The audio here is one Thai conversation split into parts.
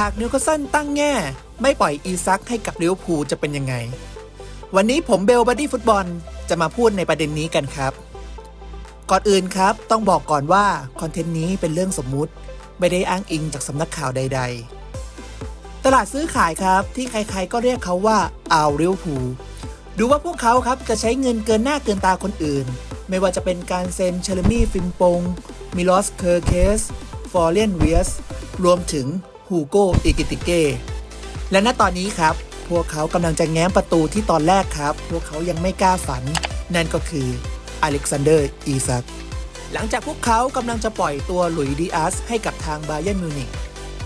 หากนิวคาสเซิลตั้งแง่ ไม่ปล่อยอีซักให้กับลิเวอร์พูลจะเป็นยังไง วันนี้ผมเบลบัดดี้ฟุตบอลจะมาพูดในประเด็นนี้กันครับ ก่อนอื่นครับต้องบอกก่อนว่าคอนเทนต์นี้เป็นเรื่องสมมุติ ไม่ได้อ้างอิงจากสำนักข่าวใด ๆ ตลาดซื้อขายครับที่ใครๆก็เรียกเขาว่าอาวลิเวอร์พูลดูว่าพวกเขาครับจะใช้เงินเกินหน้าเกินตาคนอื่น ไม่ว่าจะเป็นการเซ็นเชลมี่ฟิมปงมิลอสเคอร์เคส ฟอร์เรนเวียส รวมถึง ฮูโกอิกิติเกและณตอนนี้ครับ พวกเขากำลังจะแง้มประตูที่ตอนแรกครับ พวกเขายังไม่กล้าฝัน นั่นก็คืออเล็กซานเดอร์อีซักหลังจากพวกเขากำลังจะปล่อยตัวหลุยส์ดิอาสให้กับทางบาเยนมิวนิก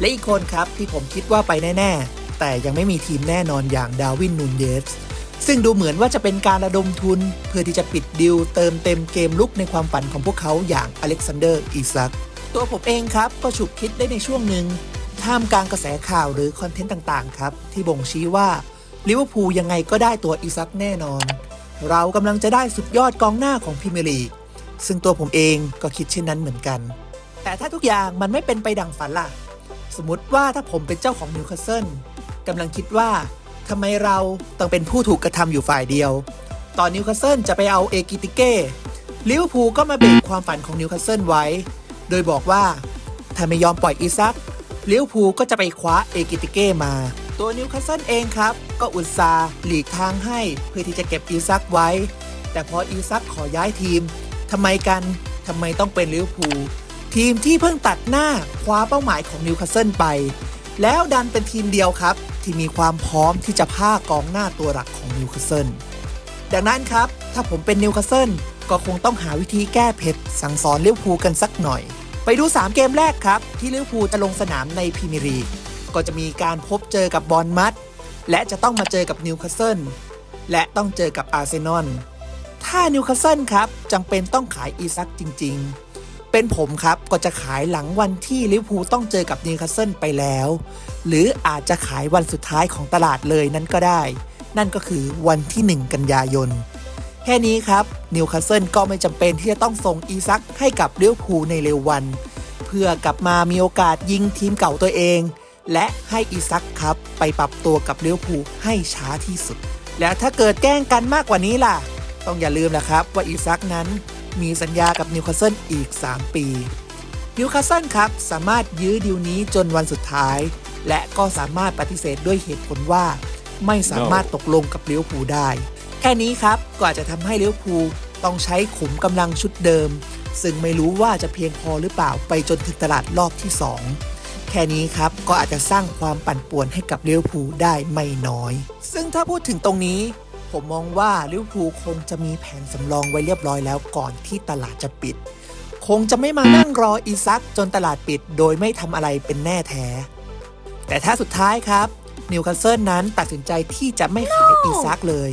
และอีกคนครับที่ผมคิดว่าไปแน่ ๆ แต่ยังไม่มีทีมแน่นอนอย่างดาวินนูนเยสซึ่งดูเหมือนว่าจะเป็นการระดมทุน เพื่อที่จะปิดดิวเติมเต็มเกมลุกในความฝันของพวกเขาอย่างอเล็กซานเดอร์อีซักตัวผมเองครับก็ฉุกคิดได้ในช่วงหนึ่ง ท่ามกลางกระแสข่าวหรือคอนเทนต์ต่างๆ ครับ ที่บ่งชี้ว่าลิเวอร์พูลยังไงก็ได้ตัวอีซักแน่นอน เรากำลังจะได้สุดยอดกองหน้าของพรีเมียร์ลีกซึ่งตัวผมเองก็คิดเช่นนั้นเหมือนกัน แต่ถ้าทุกอย่างมันไม่เป็นไปดังฝันล่ะ สมมติว่าถ้าผมเป็นเจ้าของนิวคาสเซิลกำลังคิดว่าทำไมเราต้องเป็นผู้ถูกกระทำอยู่ฝ่ายเดียว ตอนนิวคาสเซิลจะไปเอาเอกิติเก้ลิเวอร์พูลก็มาเบรกความฝันของนิวคาสเซิลไว้ โดยบอกว่าถ้าไม่ยอมปล่อยอีซัก ลิเวอร์พูก็จะไปคว้าเอกิติเก้มา ตัวนิวคาสเซิลเองครับ ก็อุตส่าห์หลีกทางให้เพื่อที่จะเก็บอีซักไว้ แต่พออีซักขอย้ายทีมทำไมกันทำไมต้องเป็นลิเวอร์พูลทีมที่เพิ่งตัดหน้าคว้าเป้าหมายของนิวคาสเซิลไป แล้วดันเป็นทีมเดียวครับ ที่มีความพร้อมที่จะพากองหน้าตัวหลักของนิวคาสเซิลดังนั้นครับ ถ้าผมเป็นนิวคาสเซิลก็คงต้องหาวิธีแก้เผ็ดสั่งสอนลิเวอร์พูลกันสักหน่อย ไปดู 3 เกมแรกครับ ที่ลิเวอร์พูลจะลงสนามในพรีเมียร์ลีกก็จะมีการพบเจอกับบอลมัดและจะต้องมาเจอกับนิวคาสเซิลและต้องเจอกับอาร์เซนอลถ้านิวคาสเซิลครับจำเป็นต้องขายอีซักจริง ๆ เป็นผมครับก็จะขายหลังวันที่ลิเวอร์พูลต้องเจอกับนิวคาสเซิลไปแล้ว หรืออาจจะขายวันสุดท้ายของตลาดเลยนั้นก็ได้ นั่นก็คือวันที่ 1 กันยายน ค่นี้ครับนิวคาสเซิลก็ไม่จำเป็นที่จะต้องส่งอีซักให้กับลิเวอร์พูในเร็ววัน เพื่อกลับมามีโอกาสยิงทีมเก่าตัวเอง และให้อีซักครับไปปรับตัวกับลิเวอร์พูให้ช้าที่สุด แล้วถ้าเกิดแกล้งกันมากกว่านี้ล่ะ ต้องอย่าลืมนะครับว่าอีซักนั้นมีสัญญากับนิวคาสเซิลอีก 3 ปีนิวคาสเซิลครับสามารถยื้อดีลนี้จนวันสุดท้าย และก็สามารถปฏิเสธด้วยเหตุผลว่า ไม่สามารถตกลงกับลิเวอร์พูได้ แค่นี้ครับก็อาจจะทำให้เลิเวอร์พูต้องใช้ขุมกำลังชุดเดิม ซึ่งไม่รู้ว่าจะเพียงพอหรือเปล่าไปจนถึงตลาดรอบที่ 2แค่นี้ครับ ก็อาจจะสร้างความปั่นป่วนให้กับเลิเวอร์พูได้ไม่น้อย ซึ่งถ้าพูดถึงตรงนี้ ผมมองว่าเลิเวอร์พูคงจะมีแผนสำรองไว้เรียบร้อยแล้วก่อนที่ตลาดจะปิด คงจะไม่มานั่งรออีซักจนตลาดปิด โดยไม่ทำอะไรเป็นแน่แท้ แต่ถ้าสุดท้ายครับนิวคาสเซิลนั้นตัดสินใจที่จะไม่ขายอีซักเลย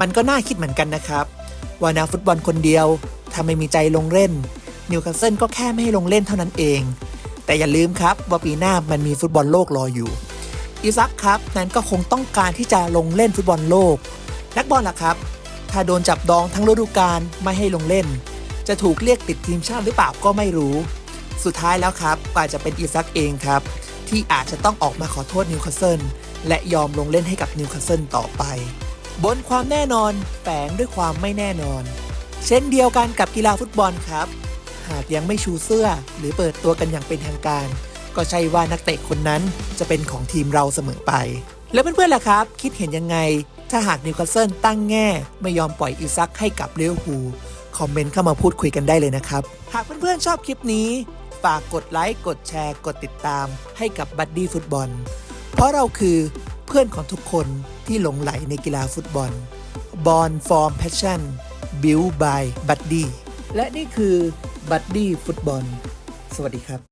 มันก็น่าคิดเหมือนกันนะครับ ว่านักฟุตบอลคนเดียวถ้าไม่มีใจลงเล่นนิวคาสเซิลก็แค่ไม่ให้ลงเล่นเท่านั้นเอง แต่อย่าลืมครับว่าปีหน้ามันมีฟุตบอลโลกรออยู่อีซักครับนั้นก็คงต้องการที่จะลงเล่นฟุตบอลโลก นักบอลล่ะครับ ถ้าโดนจับดองทั้งฤดูกาลไม่ให้ลงเล่น จะถูกเรียกติดทีมชาติหรือเปล่าก็ไม่รู้ สุดท้ายแล้วครับก็อาจจะเป็นอีซักเองครับ ที่อาจจะต้องออกมาขอโทษนิวคาสเซิลและยอมลงเล่นให้กับนิวคาสเซิลต่อไป บนความแน่นอนแฝงด้วยความไม่แน่นอน เช่นเดียวกันกับกีฬาฟุตบอลครับ หากยังไม่ชูเสื้อหรือเปิดตัวกันอย่างเป็นทางการ ก็ใช่ว่านักเตะคนนั้นจะเป็นของทีมเราเสมอไป แล้วเพื่อนๆล่ะครับ คิดเห็นยังไง ถ้าหากนิวคาสเซิลตั้งแง่ไม่ยอมปล่อยอีซักให้กับลิเวอร์พูคอมเมนต์เข้ามาพูดคุยกันได้เลยนะครับ หากเพื่อนๆชอบคลิปนี้ ฝากกดไลค์กดแชร์ กดติดตามให้กับบัดดี้ฟุตบอล เพราะเราคือเพื่อนของทุกคน ที่หลงไหลในกีฬาฟุตบอล Born for Passion Built by Buddy และนี่คือ Buddy ฟุตบอล สวัสดีครับ